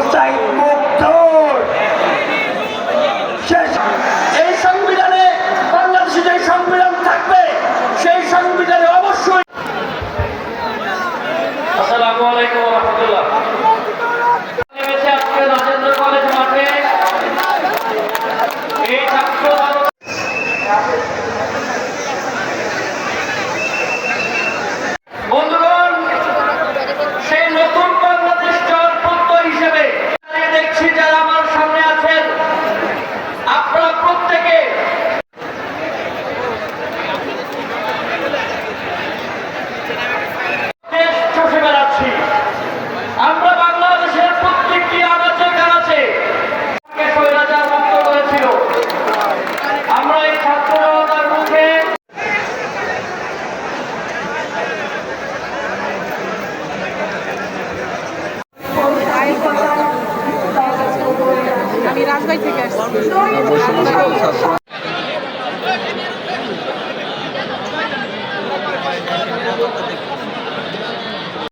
হুসাইন সংবিধানে বাংলাদেশে যে সংবিধান থাকবে সেই সংবিধানে অবশ্যই আসসালামু আলাইকুম আমি রাজবাড়ি থেকে আসছি।